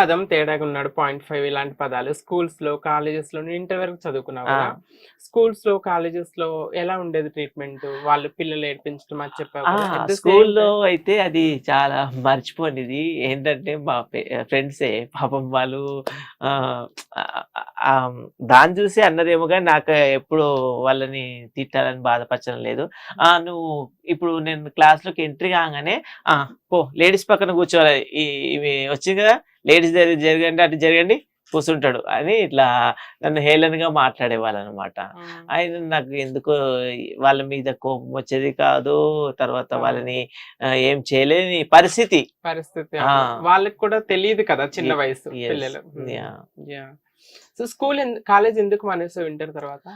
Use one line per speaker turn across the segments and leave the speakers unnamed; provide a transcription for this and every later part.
పదం తేడాగా ఉన్నాడు పాయింట్ ఫైవ్ ఇలాంటి పదాలు. స్కూల్స్లో కాలేజెస్లో ఇంటర్ వరకు చదువుకున్నావు. కదా? స్కూల్స్లో కాలేజెస్లో ఎలా ఉండేది ట్రీట్మెంట్? వాళ్ళు పిల్లలు ఏడిపించడం the same
స్కూల్లో అయితే అది చాలా మర్చిపోనిది. ఏంటంటే మా ఫ్రెండ్సే పాపం వాళ్ళు దాన్ని చూసి అన్నదేమో కానీ నాకు ఎప్పుడు వాళ్ళని తిట్టాలని బాధపరచడం లేదు. ఆ నువ్వు ఇప్పుడు నేను క్లాస్లోకి ఎంట్రీ కాగానే ఆ పో లేడీస్ పక్కన కూర్చోవాలి. ఇవి వచ్చింది కదా? లేడీస్ జరగండి అటు జరగండి కూర్చుంటాడు అని ఇట్లా నన్ను హేళనగా మాట్లాడేవాళ్ళు అనమాట
ఉమ్.
ఆయన నాకు ఎందుకో వాళ్ళ మీద కోపం వచ్చేది కాదు తర్వాత. వాళ్ళని ఏం చేయలేని పరిస్థితి
పరిస్థితి. వాళ్ళకి కూడా తెలియదు కదా చిన్న వయసు. పిల్లలు. సో స్కూల్ కాలేజ్ ఎందుకు మానేసావు ఇంటర్ తర్వాత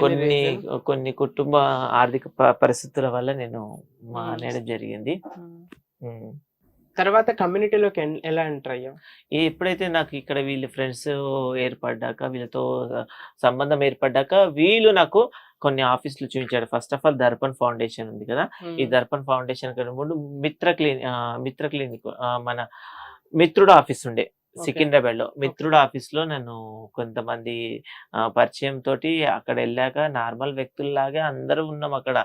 కొన్ని? కొన్ని కుటుంబ ఆర్థిక పరిస్థితుల వల్ల నేను మానేయడం జరిగింది.
తర్వాత కమ్యూనిటీలోకి ఎలా ఎంటర్ అయ్యావు?
ఎప్పుడైతే నాకు ఇక్కడ వీళ్ళ ఫ్రెండ్స్ ఏర్పడ్డాక వీళ్ళతో సంబంధం ఏర్పడ్డాక వీళ్ళు నాకు కొన్ని ఆఫీసులు చూపించాడు first of all Darpan foundation ఉంది కదా? ఈ దర్పణ్ ఫౌండేషన్ ముందు మిత్ర క్లినిక్ మిత్ర క్లినిక్ మన మిత్రుడు ఆఫీస్ ఉండే. సికింద్రాబాద్లో మిత్రుడు ఆఫీస్లో నన్ను కొంతమంది పరిచయం తోటి అక్కడ వెళ్ళాక నార్మల్ వ్యక్తుల్లాగా అందరూ ఉన్నాం అక్కడ.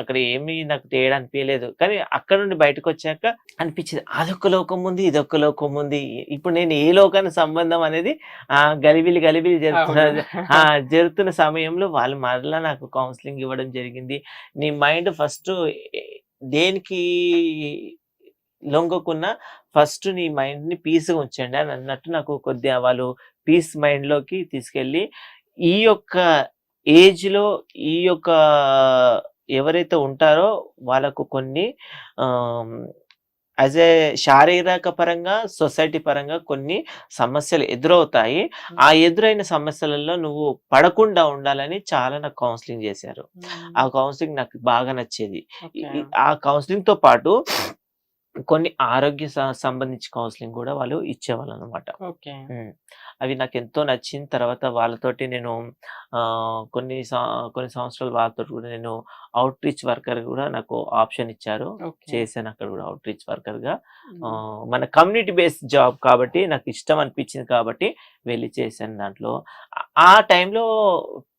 అక్కడ ఏమీ నాకు తేడా అనిపించలేదు కానీ అక్కడ నుండి బయటకు వచ్చాక అనిపించింది అదొక లోకం ఉంది ఇదొక లోకం ఉంది. ఇప్పుడు నేను ఏ లోకానికి సంబంధం అనేది ఆ గలిబిలి గలిబిలి జరుగుతున్న ఆ జరుగుతున్న సమయంలో వాళ్ళు మరలా నాకు కౌన్సిలింగ్ ఇవ్వడం జరిగింది. నీ మైండ్ ఫస్ట్ దేనికి లొంగకున్నా ఫస్ట్ నీ మైండ్ని పీస్గా ఉంచండి అని అన్నట్టు నాకు కొద్దిగా వాళ్ళు పీస్ మైండ్లోకి తీసుకెళ్ళి ఈ యొక్క ఏజ్లో ఈ యొక్క ఎవరైతే ఉంటారో వాళ్ళకు కొన్ని యాజ్ ఏ శారీరక పరంగా సొసైటీ పరంగా కొన్ని సమస్యలు ఎదురవుతాయి. ఆ ఎదురైన సమస్యలలో నువ్వు పడకుండా ఉండాలని చాలా నాకు కౌన్సిలింగ్ చేశారు. ఆ కౌన్సిలింగ్ నాకు బాగా నచ్చేది. ఆ కౌన్సిలింగ్తో పాటు కొన్ని ఆరోగ్య సంబంధించి కౌన్సిలింగ్ కూడా వాళ్ళు ఇచ్చేవాళ్ళు అనమాట అవి నాకు ఎంతో నచ్చిన తర్వాత వాళ్ళతోటి నేను కొన్ని కొన్ని సంవత్సరాలు వాళ్ళతో కూడా నేను అవుట్ రీచ్ వర్కర్ కూడా నాకు ఆప్షన్ ఇచ్చారు. చేశాను అక్కడ కూడా అవుట్ రీచ్ వర్కర్గా మన కమ్యూనిటీ బేస్డ్ జాబ్ కాబట్టి నాకు ఇష్టం అనిపించింది కాబట్టి వెళ్ళి చేశాను దాంట్లో. ఆ టైంలో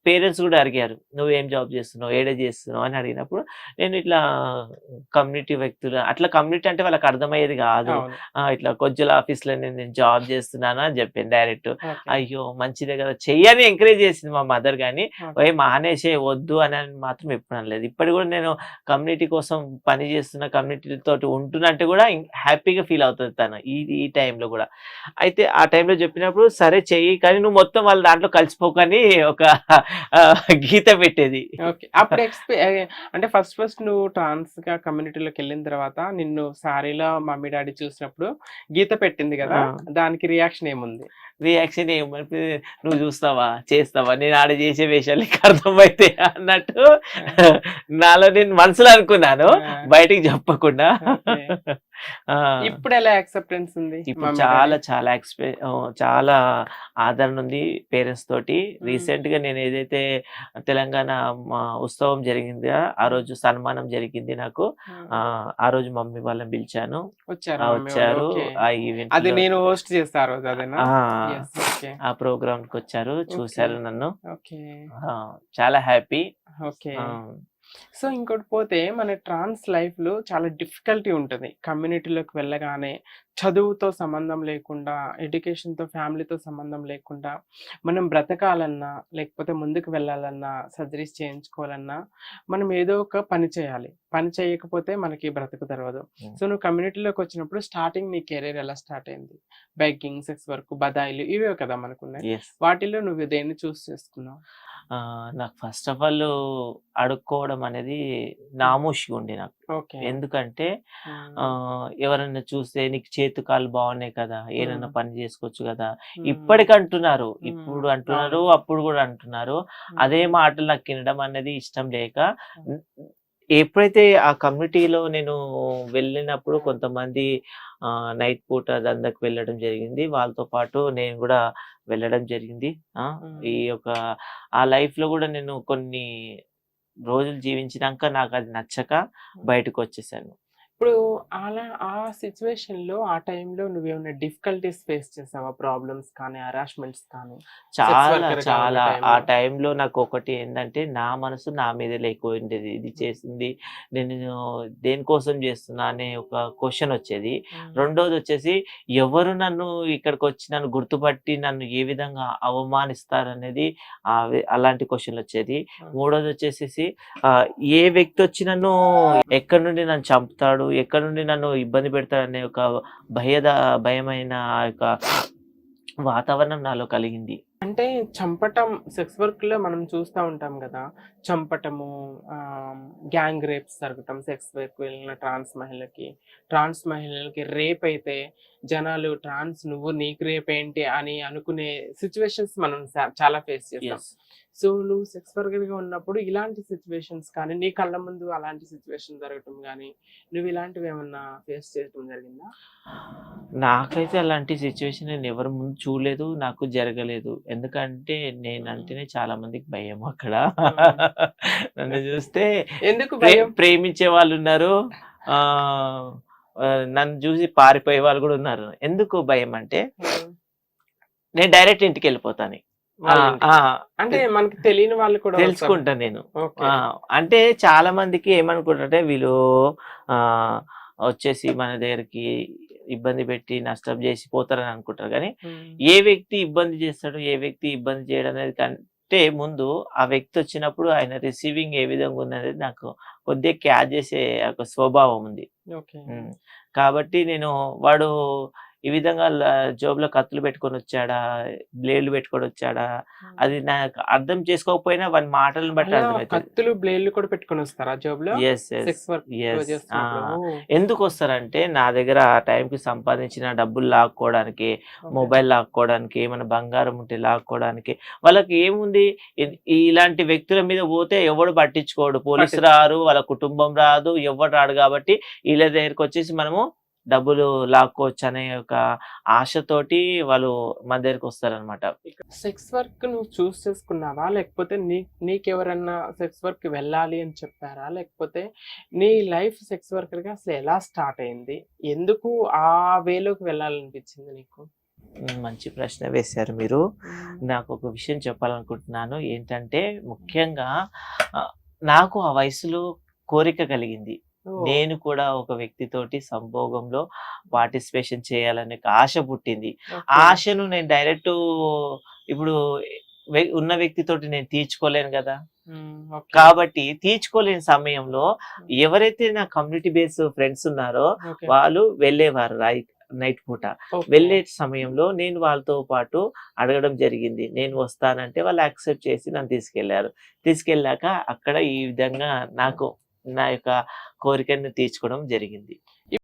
పేరెంట్స్ కూడా అడిగారు నువ్వు ఏం జాబ్ చేస్తున్నావు? ఏడే చేస్తున్నావు? అని అడిగినప్పుడు నేను ఇట్లా కమ్యూనిటీ వ్యక్తులు అట్లా కమ్యూనిటీ అంటే వాళ్ళకి అర్థమయ్యేది కాదు. ఇట్లా కొజ్జల ఆఫీస్లో నేను నేను జాబ్ చేస్తున్నాను అని చెప్పాను డైరెక్ట్. అయ్యో మంచిదే కదా చెయ్యని ఎంకరేజ్ చేసింది మా మదర్ కానీ. ఏ మానేసే వద్దు అని మాత్రం ఎప్పుడు అనలేదు. ఇప్పటి కూడా నేను కమ్యూనిటీ కోసం పని చేస్తున్న కమ్యూనిటీ తోటి ఉంటున్నట్టు కూడా హ్యాపీగా ఫీల్ అవుతుంది తను ఈ ఈ టైంలో కూడా. అయితే ఆ టైంలో చెప్పినప్పుడు సరే చెయ్యి కానీ నువ్వు మొత్తం వాళ్ళ దాంట్లో కలిసిపోకని ఒక గీత పెట్టేది.
అప్పుడు అంటే ఫస్ట్ ఫస్ట్ నువ్వు ట్రాన్స్గా కమ్యూనిటీలోకి వెళ్ళిన తర్వాత నిన్ను సారీలో మమ్మీ డాడీ చూసినప్పుడు గీత పెట్టింది కదా. దానికి రియాక్షన్ ఏముంది?
రియాక్షన్ ఏమంటే నువ్వు చూస్తావా? చేస్తావా? నేను ఆడ చేసే వేషాలు నీకు అర్థమైతే అన్నట్టు నాలో నేను మనసులో అనుకున్నాను. బయటికి చెప్పకుండా.
ఇప్పుడు ఎలా యాక్సెప్టెన్స్ ఉంది
ఇప్పుడు చాలా? చాలా ఎక్స్పె చాలా ఆదరణ ఉంది పేరెంట్స్ తోటి. రీసెంట్గా నేను ఏదైతే తెలంగాణ ఉత్సవం జరిగింది ఆ రోజు సన్మానం జరిగింది నాకు. ఆ రోజు మమ్మీ వాళ్ళని పిలిచాను.
వచ్చారు
ఆ, ఈవెంట్
అది నేను హోస్ట్ చేస్తా ఆ రోజు
ప్రోగ్రామ్కి వచ్చారు. చూశారు నన్ను. చాలా హ్యాపీ.
ఓకే. సో ఇంకోటి పోతే మన ట్రాన్స్ లైఫ్లో చాలా డిఫికల్టీ ఉంటుంది. కమ్యూనిటీలోకి వెళ్ళగానే చదువుతో సంబంధం లేకుండా ఎడ్యుకేషన్తో ఫ్యామిలీతో సంబంధం లేకుండా మనం బ్రతకాలన్నా లేకపోతే ముందుకు వెళ్ళాలన్నా సర్జరీస్ చేయించుకోవాలన్నా మనం ఏదో ఒక పని చేయాలి. పని చేయకపోతే మనకి బ్రతుకు తెరవదు.
Hmm.
సో నువ్వు కమ్యూనిటీలోకి వచ్చినప్పుడు స్టార్టింగ్ నీ కెరీర్ ఎలా స్టార్ట్ అయింది? బెగ్గింగ్ సెక్స్ వర్క్ బదాయిలు ఇవే కదా మనకున్నాయి. వాటిలో నువ్వు దేన్ని చూస్ చేసుకున్నావు?
నాకు ఫస్ట్ ఆఫ్ ఆల్ అడుక్కోవడం అనేది నామూషిగా ఉండే నాకు. ఎందుకంటే ఆ, ఎవరన్నా చూస్తే నీకు చేతు కాళ్ళు బాగున్నాయి కదా ఏదన్నా
మ్మ్.
పని చేసుకోవచ్చు కదా ఇప్పటికి అంటున్నారు
మ్మ్.
ఇప్పుడు అంటున్నారు అప్పుడు కూడా అంటున్నారు. అదే మాటలు నాకు వినడం అనేది ఇష్టం లేక ఎప్పుడైతే ఆ కమ్యూనిటీలో నేను వెళ్ళినప్పుడు కొంతమంది నైట్ పూట దందకు వెళ్ళడం జరిగింది. వాళ్ళతో పాటు నేను కూడా వెళ్ళడం జరిగింది. ఈ యొక్క ఆ లైఫ్లో కూడా నేను కొన్ని రోజులు జీవించినాక నాకు అది నచ్చక బయటకు వచ్చేసాను.
ఇప్పుడు అలా ఆ సిచ్యువేషన్లో ఆ టైంలో నువ్వేమైనా డిఫికల్టీస్ ఫేస్ చేసావా? ప్రాబ్లమ్స్ కానీ హరాస్మెంట్స్ కానీ?
చాలా చాలా. ఆ
టైంలో.
నాకు ఒకటి ఏంటంటే నా మనసు నా మీద లేకపోయిండేది ఇది చేసింది. నేను దేనికోసం చేస్తున్నా అనే ఒక క్వశ్చన్ వచ్చేది. రెండోది వచ్చేసి ఎవరు నన్ను ఇక్కడికి వచ్చి నన్ను గుర్తుపట్టి నన్ను ఏ విధంగా అవమానిస్తారనేది అలాంటి క్వశ్చన్ వచ్చేది. మూడోది వచ్చేసేసి ఏ వ్యక్తి వచ్చి నన్ను ఎక్కడి నుండి నన్ను చంపుతాడు? ఎక్కడి నుండి నన్ను ఇబ్బంది పెడతారనే ఒక భయద భయమైన ఆ యొక్క వాతావరణం నాలో కలిగింది.
అంటే చంపటం సెక్స్ వర్క్లో మనం చూస్తూ ఉంటాం కదా! చంపటము గ్యాంగ్ రేప్స్ జరగటం సెక్స్ వర్క్ వెళ్ళిన ట్రాన్స్ మహిళకి. ట్రాన్స్ మహిళలకి రేప్ అయితే జనాలు ట్రాన్స్ నువ్వు నీకు రేప్ ఏంటి అని అనుకునే సిచ్యువేషన్స్ మనం చాలా ఫేస్ చేస్తాం. సో నువ్వు సెక్స్ వర్కర్గా ఉన్నప్పుడు ఇలాంటి సిచ్యువేషన్స్ కానీ నీ కళ్ళ ముందు అలాంటి సిచ్యువేషన్ జరగటం కానీ నువ్వు ఇలాంటివి ఏమన్నా ఫేస్ చేయటం జరిగిందా?
నాకైతే అలాంటి సిచ్యువేషన్ నేను ఎవరి ముందు చూడలేదు నాకు జరగలేదు. ఎందుకంటే నేనంటేనే చాలా మందికి భయం అక్కడ. నన్ను చూస్తే
ఎందుకు
ప్రేమించే వాళ్ళు ఉన్నారు. ఆ నన్ను చూసి పారిపోయే వాళ్ళు కూడా ఉన్నారు. ఎందుకు భయం అంటే నేను డైరెక్ట్ ఇంటికి. వెళ్ళిపోతాను
అంటే మనకి తెలియని వాళ్ళు కూడా వస్తారు.
తెలుసుకుంటా నేను. అంటే చాలా మందికి ఏమనుకుంటారంటే వీళ్ళు వచ్చేసి మన దగ్గరికి ఇబ్బంది పెట్టి నష్టం చేసి పోతారని అనుకుంటారు కానీ. ఏ వ్యక్తి ఇబ్బంది చేస్తాడు ఏ వ్యక్తి ఇబ్బంది చేయడం అనేది కంటే ముందు ఆ వ్యక్తి వచ్చినప్పుడు ఆయన రిసీవింగ్ ఏ విధంగా ఉంది అనేది నాకు కొద్దిగా క్యాచ్ చేసే ఒక స్వభావం ఉంది. కాబట్టి నేను వాడు ఈ విధంగా ల- జోబులో కత్తులు పెట్టుకొని వచ్చాడా? బ్లేడ్లు పెట్టుకొని వచ్చాడా? అది నాకు అర్థం చేసుకోకపోయినా వాని మాటలను బట్టి అర్థమవుతుంది
కత్తులు బ్లేడ్లు కూడా పెట్టుకొని వస్తారా జాబ్లో
ఎస్
సెక్స్ వర్క్
ఎస్
చేస్తున్నప్పుడు.
ఎందుకు వస్తారంటే నా దగ్గర ఆ టైంకి సంపాదించిన డబ్బులు లాక్కోవడానికి మొబైల్ లాక్కోవడానికి ఏమైనా బంగారం ఉంటే లాక్కోవడానికి వాళ్ళకి ఏముంది? ఇలాంటి వ్యక్తుల మీద పోతే ఎవడు పట్టించుకోడు? పోలీసు రారు వాళ్ళ కుటుంబం రాదు ఎవడు రాడు కాబట్టి వీళ్ళ దగ్గరికి వచ్చేసి మనము డబ్బులు లాక్కోవచ్చు అనే ఒక ఆశతోటి వాళ్ళు మన దగ్గరికి వస్తారనమాట
సెక్స్ వర్క్ నువ్వు చూస్ చేసుకున్నావా? లేకపోతే నీ నీకెవరన్నా సెక్స్ వర్క్ వెళ్ళాలి అని చెప్పారా? లేకపోతే నీ లైఫ్ సెక్స్ వర్కర్గా అసలు ఎలా స్టార్ట్ అయింది? ఎందుకు ఆ వేలోకి వెళ్ళాలనిపించింది నీకు?
మంచి ప్రశ్న వేశారు మీరు. నాకు ఒక విషయం చెప్పాలనుకుంటున్నాను. ఏంటంటే ముఖ్యంగా నాకు ఆ వయసులో కోరిక కలిగింది. నేను కూడా ఒక వ్యక్తితోటి సంభోగంలో పార్టిసిపేషన్ చేయాలనే ఆశ పుట్టింది. ఆశను నేను డైరెక్ట్ ఇప్పుడు ఉన్న వ్యక్తితోటి నేను తీర్చుకోలేను కదా. కాబట్టి తీర్చుకోలేని సమయంలో ఎవరైతే నా కమ్యూనిటీ బేస్ ఫ్రెండ్స్ ఉన్నారో. వాళ్ళు వెళ్ళేవారు నైట్ నైట్ పూట. వెళ్ళే సమయంలో నేను వాళ్ళతో పాటు అడగడం జరిగింది. నేను వస్తానంటే వాళ్ళు యాక్సెప్ట్ చేసి నన్ను తీసుకెళ్ళారు. తీసుకెళ్ళాక అక్కడ ఈ విధంగా నాకు నా యొక్క కోరికను తీర్చుకోవడం జరిగింది.